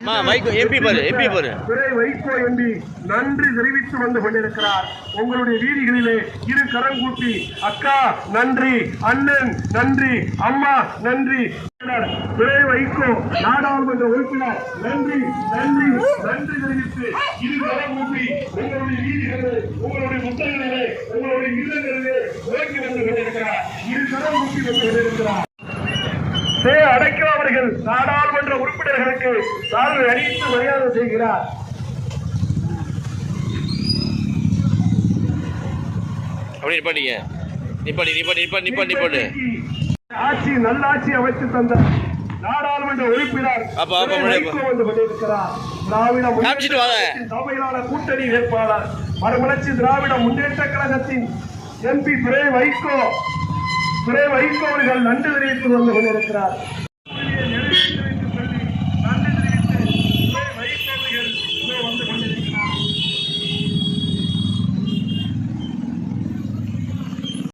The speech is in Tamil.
எம்பி பாரு எம்பி பாரு. துறை வைகோ எம்பி நன்றி தெரிவித்து வந்து கொண்டிருக்கிறார். உங்களுடைய வீதிகளிலே இரு கரம் கூப்பி அக்கா நன்றி அண்ணன் நன்றி அம்மா நன்றி. துறை வைகோ நாடாளுமன்ற உறுப்பினர் நன்றி நன்றி நன்றி தெரிவித்து இரு கரம் உங்களுடைய வீதிகளிலே உங்களுடைய முட்டைகளிலே உங்களுடைய இல்லங்களிலே வந்து கொண்டிருக்கிறார். இரு கரம் வந்து கொண்டிருக்கிறார். சே அவர்கள் உறுப்பினர்களுக்கு சால்வை அணிவித்து மரியாதை செய்கிறார். அப்படி நிப்பாட்டிங்க. நிப்பாட்டி நிப்பாட்டி நிப்பாட்டி நிப்பாட்டி நிப்பாட்டு. ஆட்சி நல்லாட்சி அமைத்து தந்த நாடாளுமன்ற உறுப்பினர் அப்ப, அப்ப, வந்து கொண்டிருக்கிறார். திராவிட கூட்டணி வேட்பாளர் மறுமலர்ச்சி திராவிட முன்னேற்ற கழகத்தின் எம்பி துரை வைகோ. துரை வைகோ அவர்கள் நன்றி தெரிவித்து வந்து கொண்டிருக்கிறார்.